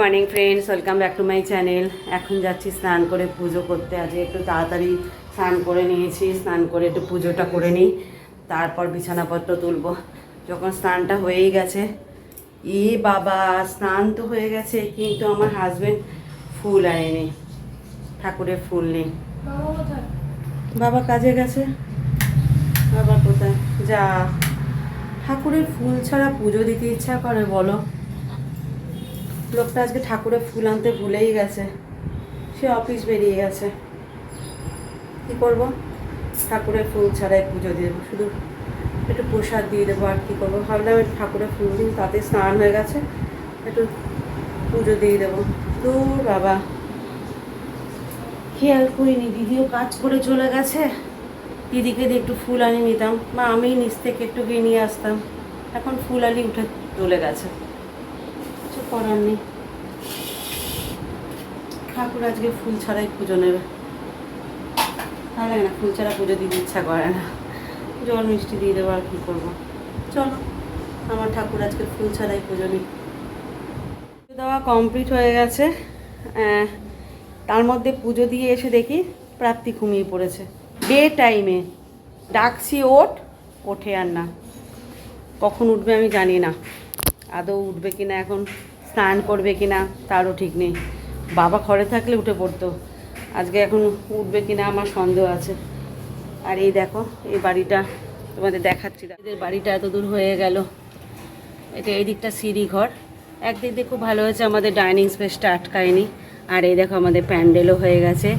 Morning friends welcome back to my channel এখন যাচ্ছি স্নান করে পুজো করতে। আজ একটু তাড়াতাড়ি স্নান করে নিয়েছি। স্নান করে একটু পুজোটা করে নিই। তারপর বিছানাপত্র তুলব। যখন স্নানটা হয়েই গেছে, ই বাবা, স্নান তো হয়ে গেছে, কিন্তু আমার হাজব্যান্ড ফুল আনেনি। ঠাকুরের ফুল নেই। বাবা কাজে গেছে? বাবা কোথায়? যা। ঠাকুরের ফুল ছাড়া পুজো দিতে ইচ্ছা করে, বলো। লোকটা আজকে ঠাকুরের ফুল আনতে ভুলেই গেছে। সে অফিস বেরিয়ে গেছে। কি করব? ঠাকুরের ফুল ছাড়াই পুজো দিয়ে দেবো। শুধু একটু প্রসাদ দিয়ে দেবো আর কী করব? ভাবলাম একটু ঠাকুরের ফুল দিন তাতে স্নান হয়ে গেছে। একটু পুজো দিয়ে দেবো। দূর বাবা। খেয়াল করিনি? দিদিও কাজ করে চলে গেছে। দিদিকে দিয়ে একটু ফুল আনি নিতাম। বা আমি নিচ থেকে একটু গিয়ে নিয়ে আসতাম। এখন ফুল আলি উঠে চলে গেছে। করার নেই। ঠাকুর আজকে ফুল ছাড়াই পুজো নেবে। ভালো লাগে না, ফুল ছাড়া পুজো দিতে ইচ্ছা করে না। জল মিষ্টি দিয়ে দেবো আর কী করব। চলো, আমার ঠাকুর আজকে ফুল ছাড়াই পুজো নিই দেওয়া কমপ্লিট হয়ে গেছে। তার মধ্যে পুজো দিয়ে এসে দেখি প্রাপ্তি ঘুমিয়ে পড়েছে। ডে টাইমে। ডাকছি ওঠ, ওঠে আর না। কখন উঠবে আমি জানি না। আদৌ উঠবে কি না এখন স্নান করবে কি না তারও ঠিক নেই। বাবা ঘরে থাকলে উঠে পড়তো। আজকে এখন উঠবে কি না আমার সন্দেহ আছে। আর এই দেখো, এই বাড়িটা তোমাদের দেখাচ্ছি। এদের বাড়িটা এত দূর হয়ে গেল। এটা এই দিকটা সিঁড়ি ঘর। একদিক দিয়ে খুব ভালো হয়েছে, আমাদের ডাইনিং স্পেসটা আটকায়নি। আর এই দেখো আমাদের প্যান্ডেলও হয়ে গেছে।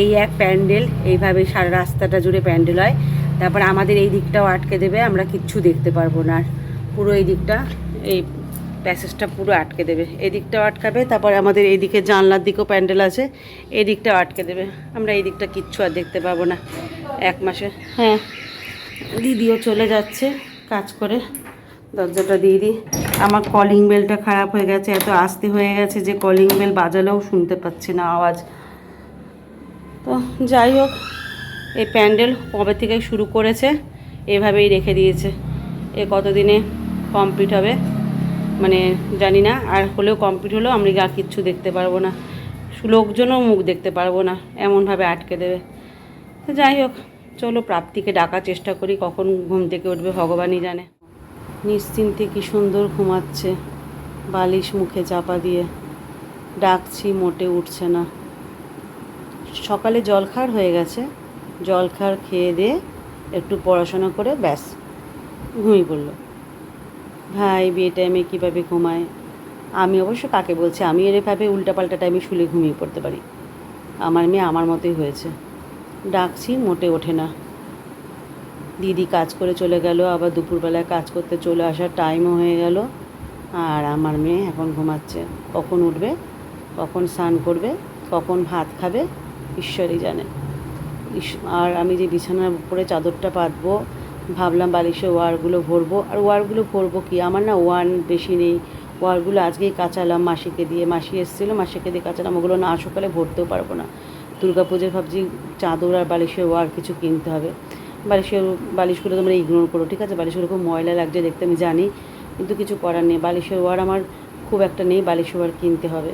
এই এক প্যান্ডেল, এইভাবে সারা রাস্তাটা জুড়ে প্যান্ডেল হয়। তারপর আমাদের এই দিকটাও আটকে দেবে, আমরা কিচ্ছু দেখতে পারব না। আর পুরো এই দিকটা, এই প্যাসেজটা পুরো আটকে দেবে। এদিকটাও আটকাবে তারপর আমাদের এই দিকে জানলার দিকেও প্যান্ডেল আছে এদিকটাও আটকে দেবে। আমরা এই দিকটা কিচ্ছু আর দেখতে পাবো না এক মাসে। হ্যাঁ। দিদিও চলে যাচ্ছে কাজ করে। দরজাটা দিয়ে দিই। আমার কলিং বেলটা খারাপ হয়ে গেছে এত আস্তে হয়ে গেছে যে কলিং বেল বাজালেও শুনতে পাচ্ছি না আওয়াজ। তো যাই হোক এই প্যান্ডেল কবে থেকে শুরু করেছে এভাবেই রেখে দিয়েছে। এ কতদিনে কমপ্লিট হবে? মানে জানি না, আর হলেও কমপ্লিট হলেও আমরা আর কিচ্ছু দেখতে পারব না। লোকজনও মুখ দেখতে পারব না, এমনভাবে আটকে দেবে। তো যাই হোক, চলো প্রাপ্তিকে ডাকার চেষ্টা করি, কখন ঘুম থেকে উঠবে ভগবানই জানে। নিশ্চিন্তে কি সুন্দর ঘুমাচ্ছে, বালিশ মুখে চাপা দিয়ে। ডাকছি, মোটে উঠছে না। সকালে জলখার হয়ে গেছে জলখার খেয়ে দিয়ে একটু পড়াশোনা করে ব্যাস, ঘুমিয়ে পড়ল। ভাই বিয়ে টাইমে কীভাবে ঘুমায়? আমি অবশ্য কাকে বলছি? আমি এরভাবে উল্টাপাল্টা টাইমে শুলে ঘুমিয়ে পড়তে পারি। আমার মেয়ে আমার মতোই হয়েছে। ডাকছি, মোটে ওঠে না। দিদি কাজ করে চলে গেল, আবার দুপুরবেলায় কাজ করতে চলে আসার টাইমও হয়ে গেল। আর আমার মেয়ে এখন ঘুমাচ্ছে। কখন উঠবে? কখন স্নান করবে? কখন ভাত খাবে? ঈশ্বরই জানে। আর আমি যে বিছানার উপরে চাদরটা পাতবো ভাবলাম বালিশে ওয়ারগুলো ভরবো। আর ওয়ারগুলো ভরবো কি? আমার না ওয়ান বেশি নেই। ওয়ারগুলো আজকেই কাচালাম মাসিকে দিয়ে। মাসি এসেছিল, মাসিকে দিয়ে কাচালাম। ওগুলো না সকালে ভরতেও পারব না। দুর্গা পুজোয় ভাবছি চাদর আর বালিশের ওয়ার কিছু কিনতে হবে। বালিশের বালিশগুলো তোমরা ইগনোর করো, ঠিক আছে? বালিশগুলো খুব ময়লা লাগছে দেখতে, আমি জানি। কিন্তু কিছু করার নেই। বালিশের ওয়ার আমার খুব একটা নেই। বালিশের ওয়ার কিনতে হবে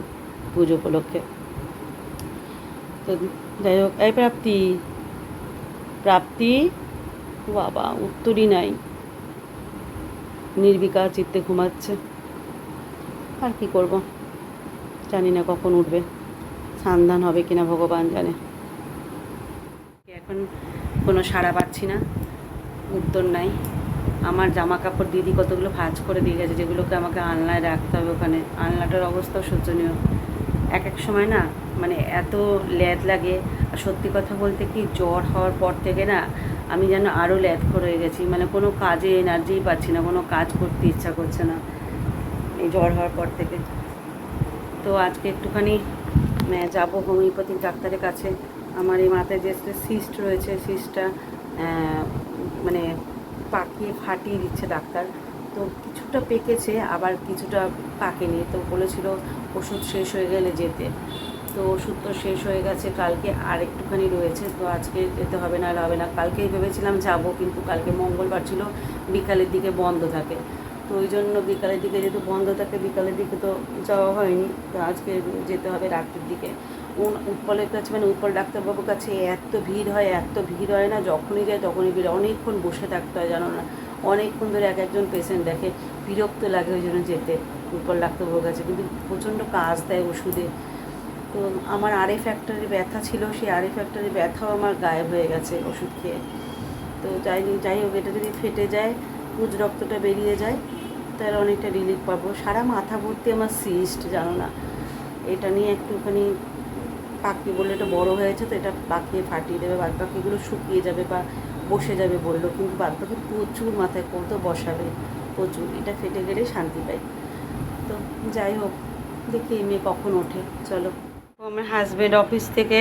পুজো উপলক্ষে। তো যাই হোক, এই প্রাপ্তি। প্রাপ্তি? বাবা, উত্তরই নাই। নির্বিকার চিত্তে ঘুমাচ্ছে। আর কি করব? জানি না কখন উঠবে। সান্ধান হবে কিনা ভগবান জানে। এখন কোনো সাড়া পাচ্ছি না। উত্তর নাই। আমার জামা কাপড় দিদি কতগুলো ভাঁজ করে দিয়ে গেছে, যেগুলোকে আমাকে আলনায় রাখতে হবে ওখানে। আলনাটার অবস্থাও শোচনীয়। এক এক সময় না মানে এত ল্যাদ লাগে। আর সত্যি কথা বলতে কি, জ্বর হওয়ার পর থেকে না আমি যেন আরও ল্যাদ হয়ে গেছি। মানে কোনো কাজে এনার্জিই পাচ্ছি না, কোনো কাজ করতে ইচ্ছা করছে না। এই জ্বর হওয়ার পর থেকে। তো আজকে একটুখানি যাব হোমিওপ্যাথিক ডাক্তারের কাছে। আমার এই মাথায় যে সিস্ট রয়েছে সিস্টটা মানে পাকিয়ে ফাটিয়ে দিচ্ছে ডাক্তার। তো কিছুটা পেকেছে, আবার কিছুটা পাকেনি। তো বলেছিল ওষুধ শেষ হয়ে গেলে যেতে। তো ওষুধ তো শেষ হয়ে গেছে, কালকে আর একটুখানি রয়েছে, তো আজকে যেতে হবে না হবে না। কালকেই ভেবেছিলাম যাব, কিন্তু কালকে মঙ্গলবার ছিল, বিকালের দিকে বন্ধ থাকে। তো ওই জন্য বিকালের দিকে যেহেতু বন্ধ থাকে, বিকালের দিকে তো যাওয়া হয়নি, তো আজকে যেতে হবে রাত্রির দিকে। উৎপলের কাছে মানে উৎপল ডাক্তারবাবুর কাছে এত ভিড় হয়, এত ভিড় হয় না, যখনই যায় তখনই ভিড় অনেকক্ষণ বসে থাকতে হয়, জানো না? অনেকক্ষণ ধরে এক একজন পেশেন্ট দেখে, বিরক্ত লাগে ওই জন্য যেতে, উৎপল ডাক্তারবাবুর কাছে। কিন্তু প্রচণ্ড কাজ দেয় ওষুধে। তো আমার আরে ফ্যাক্টরি ব্যথা ছিল, সেই আরে ফ্যাক্টরি ব্যথাও আমার গায়েব হয়ে গেছে ওষুধ খেয়ে। তো যাই যাই হোক, এটা যদি ফেটে যায় পুজ রক্তটা বেরিয়ে যায় তাহলে অনেকটা রিলিফ পাবো। সারা মাথা ভর্তি আমার সিস্ট জানো না। এটা নিয়ে একটুখানি পাকি বললে এটা বড় হয়েছে তো এটা পাকিয়ে ফাটিয়ে দেবে। বাদ পাখিগুলো শুকিয়ে যাবে বা বসে যাবে বলল, কিন্তু বাদ পাখি প্রচুর মাথায় কত বসাবে, প্রচুর। এটা ফেটে গেলে শান্তি পাই। তো যাই হোক, দেখি এই মেয়ে কখন ওঠে। চলো। আমার হাজবেন্ড অফিস থেকে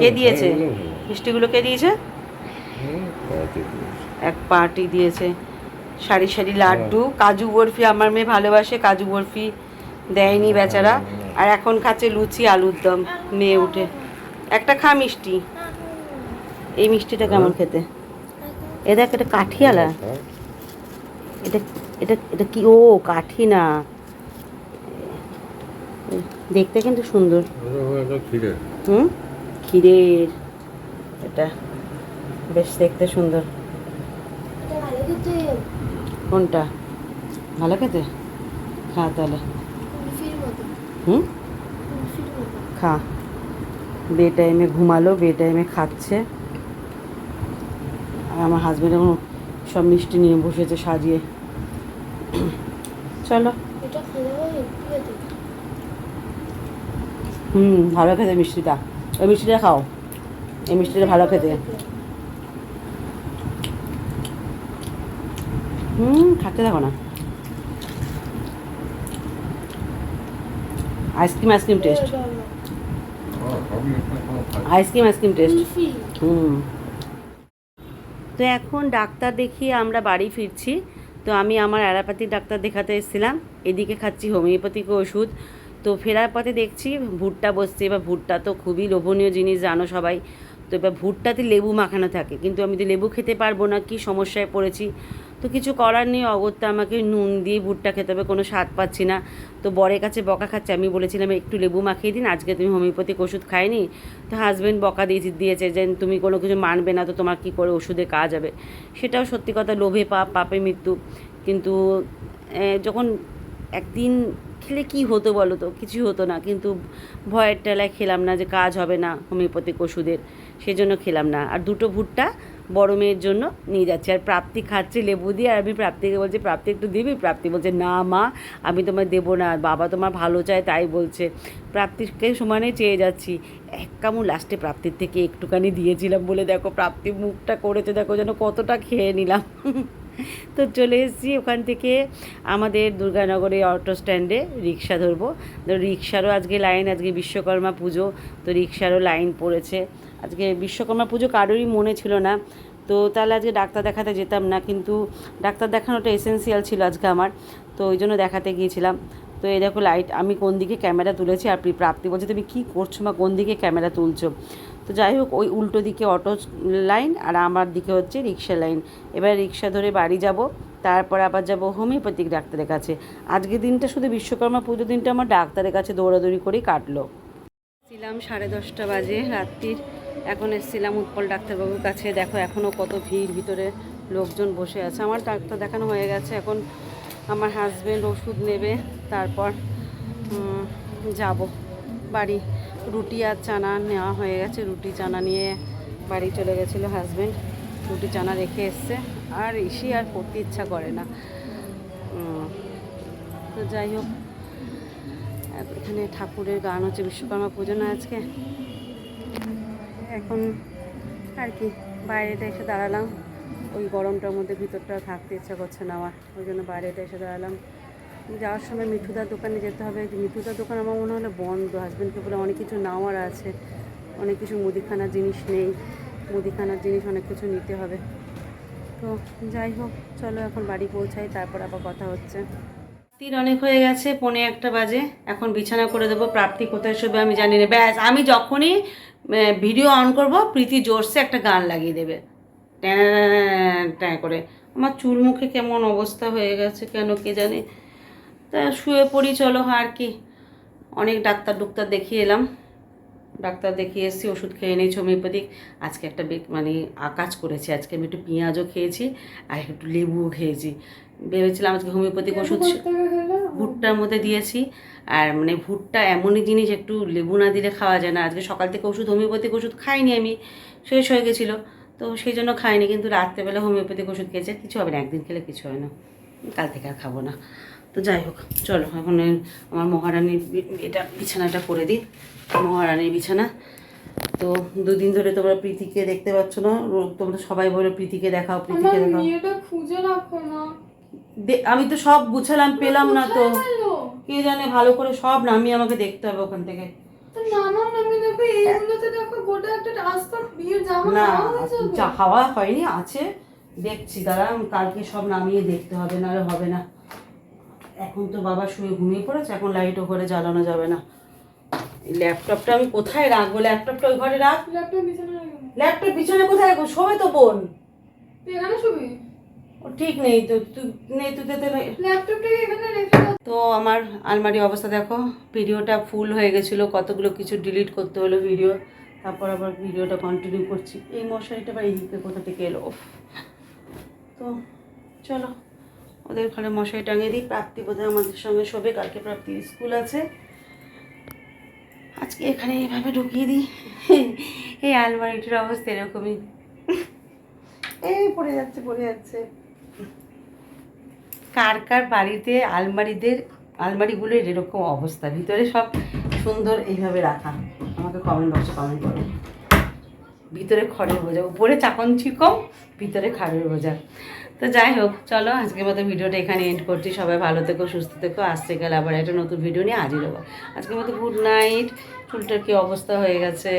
কে দিয়েছে? ভালো, ভালো। মিষ্টিগুলো কে দিয়েছে। এক পার্টি দিয়েছে। সারি সারি লাড্ডু কাজু বরফি আমার মেয়ে ভালোবাসে কাজু বরফি দেয়নি বেচারা। আর এখন খাচ্ছে লুচি আলুর দম মেয়ে উঠে। একটা খা মিষ্টি। এই মিষ্টিটা কেমন খেতে? এ দেখ এটা কাঠিয়ালা হ্যাঁ? এটা এটা এটা কি? ও কাঠি না। দেখতে কিন্তু সুন্দর। হুম? ক্ষীরের। এটা বেশ দেখতে সুন্দর। এটা ভালো খেতে কোনটা? ভালো খেতে? খা তাহলে। হুম? খা। বে টাইমে ঘুমালো বে টাইমে খাচ্ছে। আর আমার হাজব্যান্ড এখন সব মিষ্টি নিয়ে বসেছে সাজিয়ে। চলো এটা খেলে হয় একটু খেতে হুম, ভালো খেতে মিষ্টিটা। ওই মিষ্টিটা খাও। এই মিষ্টিটা ভালো খেতে। হুম খাতে থাকো না। Ice cream ice cream taste. Ice cream ice cream taste. হুম। তো এখন ডাক্তার দেখিয়ে আমরা বাড়ি ফিরছি। তো আমি আমার অ্যালোপ্যাথি ডাক্তার দেখাতে এসেছিলাম। এদিকে খাচ্ছি হোমিওপ্যাথিক ওষুধ। তো ফেরার পথে দেখছি ভুট্টা বসছে, এবার ভুট্টা তো খুবই লোভনীয় জিনিস, জানো সবাই। তো এবার ভুট্টাতে লেবু মাখানো থাকে, কিন্তু আমি তো লেবু খেতে পারব না, কি সমস্যায় পড়েছি। তো কিছু করার নেই, অগত্যা আমাকে নুন দিয়ে ভুট্টা খেতে হবে, কোনো স্বাদ পাচ্ছি না। তো বরের কাছে বকা খাচ্ছে, আমি বলেছিলাম, একটু লেবু মাখিয়ে দিন, আজকে তুমি হোমিওপ্যাথিক ওষুধ খাইনি? তো হাজব্যান্ড বকা দিয়ে দিয়েছে যে, তুমি কোনো কিছু মানবে না, তো তোমার কী করে ওষুধে কাজ হবে? সেটাও সত্যি কথা, লোভে পাপ পাপে মৃত্যু। কিন্তু যখন একদিন খেলে কি হতো বলো তো? কিছু হতো না। কিন্তু ভয়ের টেলায় খেলাম না যে কাজ হবে না হোমিওপ্যাথিক ওষুধের। সেজন্য খেলাম না। আর দুটো ভুট্টা বড় মেয়ের জন্য নিয়ে যাচ্ছি। আর প্রাপ্তি খাচ্ছে লেবু দিয়ে। আর আমি প্রাপ্তিকে বলছি, প্রাপ্তি একটু দিবি? প্রাপ্তি বলছে, না মা, আমি তোমার দেবো না। বাবা তোমার ভালো চায় তাই বলছে। প্রাপ্তিকে সমানে চেয়ে যাচ্ছি। এক কামড় লাস্টে প্রাপ্তির থেকে একটুখানি দিয়েছিলাম বলে দেখো, প্রাপ্তি মুখটা করেছে। দেখো যেন কতটা খেয়ে নিলাম। তো চলে এসেছি ওখান থেকে আমাদের দুর্গানগরে অটো স্ট্যান্ডে রিক্সা ধরবো। তো রিক্সারও আজকে লাইন আজকে বিশ্বকর্মা পুজো, তো রিক্সারও লাইন পড়েছে। আজকে বিশ্বকর্মা পুজো কারোরই মনে ছিল না। তো তাহলে আজকে ডাক্তার দেখাতে যেতাম না, কিন্তু ডাক্তার দেখানোটা এসেন্সিয়াল ছিল আজকে আমার। তো ওই জন্য দেখাতে গিয়েছিলাম। তো এই দেখো লাইট আমি কোন দিকে ক্যামেরা তুলেছি আর প্রি- প্রাপ্তি বলছে, তুমি কী করছ বা কোন দিকে ক্যামেরা তুলছো? তো যাই হোক, ওই উল্টো দিকে অটো লাইন আর আমার দিকে হচ্ছে রিক্সা লাইন এবার রিক্সা ধরে বাড়ি যাব, তারপর আবার যাব হোমিওপ্যাথিক ডাক্তারের কাছে। আজকের দিনটা শুধু বিশ্বকর্মা পুজো দিনটা আমার ডাক্তারের কাছে দৌড়াদৌড়ি করেই কাটলো। ছিলাম সাড়ে দশটা বাজে রাত্রির। এখন এসেছিলাম উৎপল ডাক্তারবাবুর কাছে। দেখো এখনও কত ভিড়, ভিতরে লোকজন বসে আছে। আমার ডাক্তার দেখানো হয়ে গেছে। এখন আমার হাজব্যান্ড ওষুধ নেবে, তারপর যাব। বাড়ি, রুটি আর চানা নেওয়া হয়ে গেছে। রুটি, চানা নিয়ে বাড়ি চলে গেছিল হাজব্যান্ড রুটি, চানা রেখে এসছে। আর এসে আর করতে ইচ্ছা করে না। তো যাই হোক, এখানে ঠাকুরের গান হচ্ছে বিশ্বকর্মা পুজো না আজকে। এখন আর কি বাইরেটা এসে দাঁড়ালাম। ওই গরমটার মধ্যে ভিতরটা থাকতে ইচ্ছা করছে না আমার। ওই জন্য বাইরেটা এসে দাঁড়ালাম। যাওয়ার সময় মিঠুদার দোকানে যেতে হবে। মিঠুদার দোকান আমার মনে হলো বন্ধ। হাজব্যান্ডকে বলে অনেক কিছু নেওয়ার আছে। অনেক কিছু মুদিখানার জিনিস নেই। মুদিখানার জিনিস অনেক কিছু নিতে হবে। তো যাই হোক, চলো এখন বাড়ি পৌঁছাই, তারপর আবার কথা হচ্ছে। তীর অনেক হয়ে গেছে, পৌনে একটা বাজে। এখন বিছানা করে দেবো। প্রাপ্তি কোথায় শোবে আমি জানি না। ব্যাস, আমি যখনই ভিডিও অন করব, প্রীতি জোরসে একটা গান লাগিয়ে দেবে। ট্যাঁ ট্যাঁ করে। আমার চুল মুখে কেমন অবস্থা হয়ে গেছে কেন কে জানে? তা শুয়ে পড়ি চলো আর কি। অনেক ডাক্তার ডুক্তার দেখিয়ে এলাম। ডাক্তার দেখিয়ে এসেছি ওষুধ খেয়ে নিয়েছি হোমিওপ্যাথিক। আজকে একটা মানে আকাজ করেছি। আজকে আমি একটু পেঁয়াজও খেয়েছি আর একটু লেবুও খেয়েছি। ভেবেছিলাম আজকে হোমিওপ্যাথিক ওষুধ ভুট্টার মধ্যে দিয়েছি। আর মানে ভুট্টা এমনই জিনিস একটু লেবু না দিলে খাওয়া যায় না। আজকে সকাল থেকে ওষুধ হোমিওপ্যাথিক ওষুধ খাইনি আমি। শেষ হয়ে গেছিল। তো সেই জন্য খাইনি কিন্তু রাত্রেবেলা হোমিওপ্যাথিক ওষুধ খেয়েছে। কিছু হবে না একদিন খেলে কিছু হয় না। কাল থেকে আর খাব না। তো যাই হোক চলো এখন আমার মহারানীর এটা বিছানাটা করে দিই। মহারানীর বিছানা। তো দুদিন ধরে তোমরা প্রীতিকে দেখতে পাচ্ছ না তোমরা সবাই বলে প্রীতিকে দেখাও প্রীতিকে দেখাও। খুঁজে রাখো না। আমি তো সব গুছালাম পেলাম না তো। কে জানে ভালো করে সব নামিয়ে আমাকে দেখতে হবে ওখান থেকে। দেখো এইগুলোতে দেখো গোটা একটা রাস্তা বিয়ের জামা না নেওয়া যা খাওয়া হয়নি আছে। দেখছি দাঁড়া কালকে সব নামিয়ে দেখতে হবে নাহলে হবে না। এখন তো বাবা শুয়ে ঘুমিয়ে পড়েছে এখন লাইট ও ঘরে জ্বালানো যাবে না। ল্যাপটপটা আমি কোথায় রাখব? ল্যাপটপটা ওই ঘরে রাখ। ল্যাপটপ বিছানায় ল্যাপটপ পিছনে কোথায় রাখব? শোবে তো বোন। এখানে শুবি? ঠিক নেই তো নেই তো ল্যাপটপটাকে এখানে রেখে তো আমার আলমারি অবস্থা দেখো ভিডিওটা ফুল হয়ে গেছিল কতগুলো কিছু ডিলিট করতে হলো ভিডিও তারপর আবার ভিডিওটা কন্টিনিউ করছি। এই মশারিটা বা এইদিকে কোথা থেকে এলো? তো চলো ওদের ঘরে মশারি টাঙিয়ে দিই প্রাপ্তি বোধহয় আমাদের সঙ্গে শোবে কালকে প্রাপ্তি স্কুল আছে। আজকে এখানে এইভাবে ঢুকিয়ে দিই। এই আলমারিটির অবস্থা এরকমই। এই পড়ে যাচ্ছে পড়ে যাচ্ছে। কার কার বাড়িতে আলমারিদের, আলমারিগুলোর এরকম অবস্থা? ভিতরে সব সুন্দর এইভাবে রাখা। আমাকে কমেন্ট বক্সে কমেন্ট করো। ভিতরে খড়ের বোঝা। উপরে চাকন চিকম ভিতরে খাড়ের বোঝা। তো যাই হোক, চলো আজকের মতো ভিডিওটা এখানে এন্ড করছি। সবাই ভালো থেকো, সুস্থ থেকো। আসতে গেলে আবার একটা নতুন ভিডিও নিয়ে হাজির হব। আজকের মতো গুড নাইট চুলটার কি অবস্থা হয়ে গেছে?